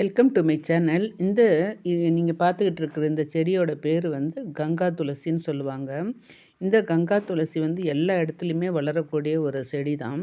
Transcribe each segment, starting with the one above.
Welcome to my channel இந்த நீங்கள் பார்த்துக்கிட்டு இருக்கிற இந்த செடியோட பேர் வந்து கங்கா துளசின்னு சொல்லுவாங்க. இந்த கங்கா துளசி வந்து எல்லா இடத்துலையுமே வளரக்கூடிய ஒரு செடி தான்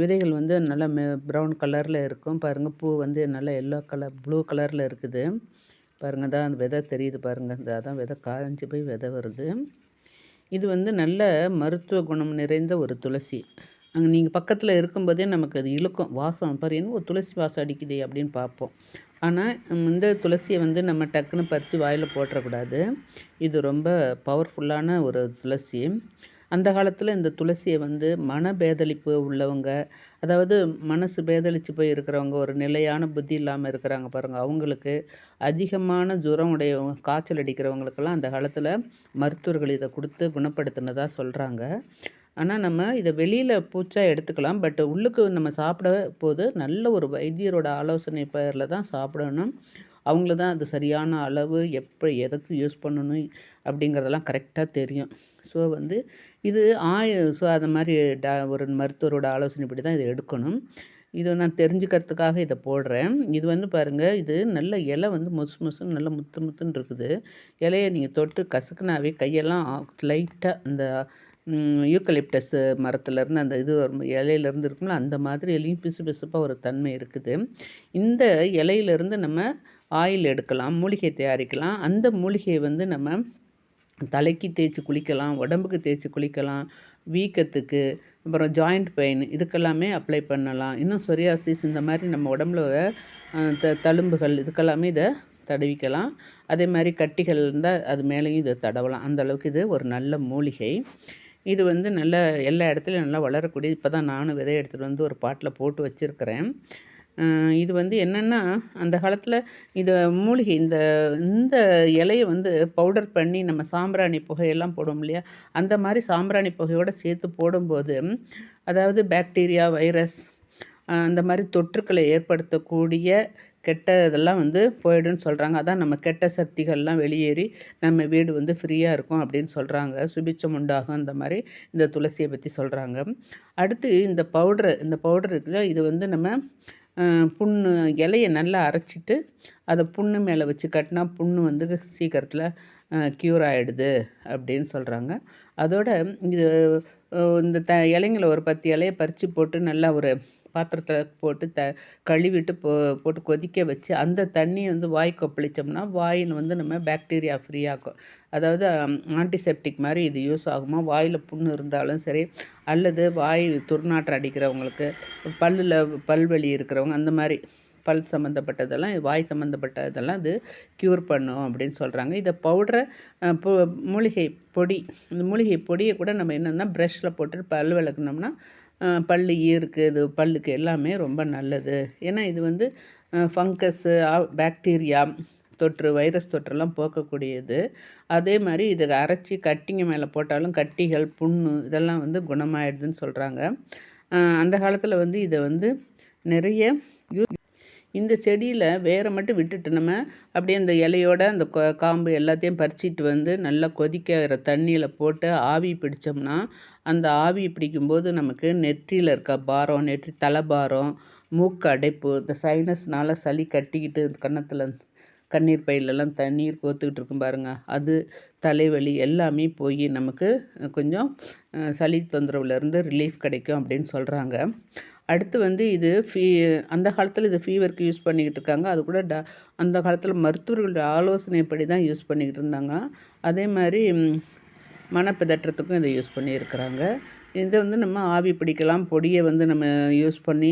விதைகள் வந்து நல்லா மெ ப்ரௌன் கலரில் இருக்கும். பாருங்கள் பூ வந்து நல்லா எல்லோ கலர் ப்ளூ கலரில் இருக்குது. பாருங்கள் தான் அந்த விதை தெரியுது பாருங்கள் இந்த அதான் விதை காய்ஞ்சி போய் விதை வருது. இது வந்து நல்ல மருத்துவ குணம் நிறைந்த ஒரு துளசி. அங்கே நீங்கள் பக்கத்தில் இருக்கும்போதே நமக்கு அது இழுக்கும். வாசம் பாரு என்ன ஒரு துளசி வாசம் அடிக்குதே அப்படின்னு பார்ப்போம். ஆனால் இந்த துளசியை வந்து நம்ம டக்குன்னு பறித்து வாயில் போட்டுறக்கூடாது. இது ரொம்ப பவர்ஃபுல்லான ஒரு துளசி. அந்த காலத்தில் இந்த துளசியை வந்து மன பேதளிப்பு உள்ளவங்க அதாவது மனசு பேதளித்து போய் இருக்கிறவங்க ஒரு நிலையான புத்தி இல்லாமல் இருக்கிறாங்க பாருங்கள் அவங்களுக்கு அதிகமான ஜுரம் உடையவங்க காய்ச்சல் அடிக்கிறவங்களுக்கெல்லாம் அந்த காலத்தில் மருத்துவர்கள் இதை கொடுத்து குணப்படுத்தினதாக சொல்கிறாங்க ஆனால் நம்ம இதை வெளியில் பூச்சா எடுத்துக்கலாம். பட் உள்ளுக்கு நம்ம சாப்பிட போது நல்ல ஒரு வைத்தியரோட ஆலோசனை பேரில் தான் சாப்பிடணும். அவங்கள தான் அது சரியான அளவு எப்போ எதுக்கு யூஸ் பண்ணணும் அப்படிங்கிறதெல்லாம் கரெக்டாக தெரியும். ஸோ வந்து இது ஆய ஸோ அது மாதிரி டா ஒரு மருத்துவரோட ஆலோசனைப்படி தான் இதை எடுக்கணும். இதை நான் தெரிஞ்சுக்கிறதுக்காக இதை போடுறேன். இது வந்து பாருங்கள் இது நல்ல இலை வந்து மொசு மொசுன்னு நல்ல முத்து முத்துன்னு இருக்குது. இலையை நீங்கள் தொட்டு கசுக்குனாவே கையெல்லாம் லைட்டாக அந்த யூக்கலிப்டஸ் மரத்துலேருந்து அந்த இது இலையிலேருந்து இருக்கும்ல அந்த மாதிரி இலையும் பிசு பிசுப்பாக ஒரு தன்மை இருக்குது. இந்த இலையிலேருந்து நம்ம ஆயில் எடுக்கலாம் மூலிகை தயாரிக்கலாம். அந்த மூலிகையை வந்து நம்ம தலைக்கு தேய்ச்சி குளிக்கலாம் உடம்புக்கு தேய்ச்சி குளிக்கலாம் வீக்கத்துக்கு அப்புறம் ஜாயிண்ட் பெயின் இதுக்கெல்லாமே அப்ளை பண்ணலாம். இன்னும் சொரியாசிஸ் இந்த மாதிரி நம்ம உடம்புல த தழும்புகள் இதுக்கெல்லாமே இதை தடவிக்கலாம். அதே மாதிரி கட்டிகள் இருந்தால் அது மேலேயும் இதை தடவலாம். அந்தளவுக்கு இது ஒரு நல்ல மூலிகை. இது வந்து நல்ல எல்லா இடத்துலையும் நல்லா வளரக்கூடிய இப்போ தான் நானும் விதை எடுத்துகிட்டு வந்து ஒரு பாட்டில் போட்டு வச்சுருக்கிறேன். இது வந்து என்னென்னா அந்த காலத்தில் இது மூலிகை இந்த இந்த இலையை வந்து பவுடர் பண்ணி நம்ம சாம்பிராணி புகையெல்லாம் போடுவோம் இல்லையா? அந்த மாதிரி சாம்பிராணி புகையோடு சேர்த்து போடும்போது அதாவது பாக்டீரியா வைரஸ் அந்த மாதிரி தொற்றுக்களை ஏற்படுத்தக்கூடிய கெட்ட இதெல்லாம் வந்து போயிடுன்னு சொல்கிறாங்க அதான் நம்ம கெட்ட சக்திகள்லாம் வெளியேறி நம்ம வீடு வந்து ஃப்ரீயாக இருக்கும் அப்படின்னு சொல்கிறாங்க சுபிச்சம் உண்டாகும் அந்த மாதிரி இந்த துளசியை பற்றி சொல்கிறாங்க அடுத்து இந்த பவுட்ரு இந்த பவுடர் இருக்குல்ல இது வந்து நம்ம புண்ணு இலையை நல்லா அரைச்சிட்டு அதை புண்ணு மேலே வச்சு கட்டினா புண்ணு வந்து சீக்கிரத்தில் க்யூர் ஆகிடுது அப்படின்னு சொல்கிறாங்க அதோட இது இந்த த இலைங்களை ஒரு பத்து இலையை பறித்து போட்டு நல்லா ஒரு பாத்திரத்தில் போட்டு த கழுவிட்டு போ போட்டு கொதிக்க வச்சு அந்த தண்ணியை வந்து வாய் கொப்பளித்தோம்னா வாயில் வந்து நம்ம பாக்டீரியா ஃப்ரீயாகும் அதாவது ஆன்டிசெப்டிக் மாதிரி இது யூஸ் ஆகுமா? வாயில் புண்ணு இருந்தாலும் சரி அல்லது வாய் துர்நாற்றம் அடிக்கிறவங்களுக்கு பல்லில் பல்வலி இருக்கிறவங்க அந்த மாதிரி பல் சம்மந்தப்பட்டதெல்லாம் வாய் சம்மந்தப்பட்டதெல்லாம் அது க்யூர் பண்ணும் அப்படின்னு சொல்கிறாங்க இதை பவுடரை மூலிகை பொடி இந்த மூலிகை பொடியை கூட நம்ம என்னென்னா ப்ரெஷ்ஷில் போட்டு பல் விளக்குனோம்னா பல் ஈருக்கு இது பல்லுக்கு எல்லாமே ரொம்ப நல்லது. ஏன்னா இது வந்து ஃபங்கஸ்ஸு பாக்டீரியா தொற்று வைரஸ் தொற்றுலாம் போக்கக்கூடியது. அதே மாதிரி இதை அரைச்சி கட்டிங்க மேலே போட்டாலும் கட்டிகள் புண்ணு இதெல்லாம் வந்து குணமாயிடுதுன்னு சொல்கிறாங்க அந்த காலத்தில் வந்து இதை வந்து நிறைய இந்த செடியில் வேரை மட்டும் விட்டுட்டு நம்ம அப்படியே அந்த இலையோட அந்த காம்பு எல்லாத்தையும் பறிச்சிட்டு வந்து நல்லா கொதிக்கிற தண்ணியில் போட்டு ஆவி பிடிச்சோம்னா அந்த ஆவி பிடிக்கும்போது நமக்கு நெற்றியில் இருக்க பாரம் நெற்றி தலைபாரம் மூக்கு அடைப்பு இந்த சைனஸ்னால் சளி கட்டிக்கிட்டு கன்னத்தில் கண்ணீர் பையிலெல்லாம் தண்ணீர் கோத்துக்கிட்டு இருக்கும் பாருங்கள் அது தலைவலி எல்லாமே போய் நமக்கு கொஞ்சம் சளி தொந்தரவுலேருந்து ரிலீஃப் கிடைக்கும் அப்படின்னு சொல்கிறாங்க அடுத்து வந்து இது ஃபீ அந்த காலத்தில் இது ஃபீவருக்கு யூஸ் பண்ணிக்கிட்டு இருக்காங்க அது கூட ட அந்த காலத்தில் மருத்துவர்களுடைய ஆலோசனைப்படி தான் யூஸ் பண்ணிக்கிட்டு இருந்தாங்க அதே மாதிரி மனப்பதற்றத்துக்கும் இதை யூஸ் பண்ணியிருக்கிறாங்க. இதை வந்து நம்ம ஆவி பிடிக்கலாம் பொடியை வந்து நம்ம யூஸ் பண்ணி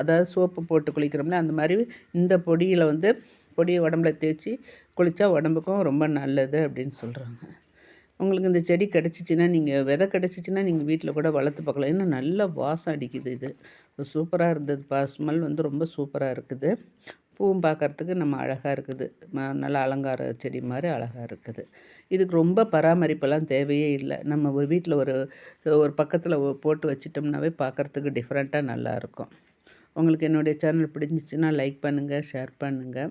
அதாவது சோப்பு போட்டு குளிக்கிறோம்ல அந்த மாதிரி இந்த பொடியில் வந்து பொடியை உடம்புல தேய்ச்சி குளித்தா உடம்புக்கும் ரொம்ப நல்லது அப்படின்னு சொல்கிறாங்க உங்களுக்கு இந்த செடி கிடச்சிச்சின்னா நீங்கள் விதை கிடச்சிச்சின்னா நீங்கள் வீட்டில் கூட வளர்த்து பார்க்கலாம். இன்னும் நல்ல வாசம் அடிக்குது இது. சூப்பராக இருந்தது. பா ஸ்மெல் வந்து ரொம்ப சூப்பராக இருக்குது. பூவும் பார்க்குறதுக்கு நம்ம அழகாக இருக்குது. நல்ல அலங்கார செடி மாதிரி அழகாக இருக்குது. இதுக்கு ரொம்ப பராமரிப்பெல்லாம் தேவையே இல்லை. நம்ம ஒரு வீட்டில் ஒரு ஒரு பக்கத்தில் போட்டு வச்சிட்டோம்னாவே பார்க்குறதுக்கு டிஃப்ரெண்ட்டாக நல்லாயிருக்கும் உங்களுக்கு என்னுடைய சேனல் பிடிச்சிச்சின்னா லைக் பண்ணுங்கள் ஷேர் பண்ணுங்கள்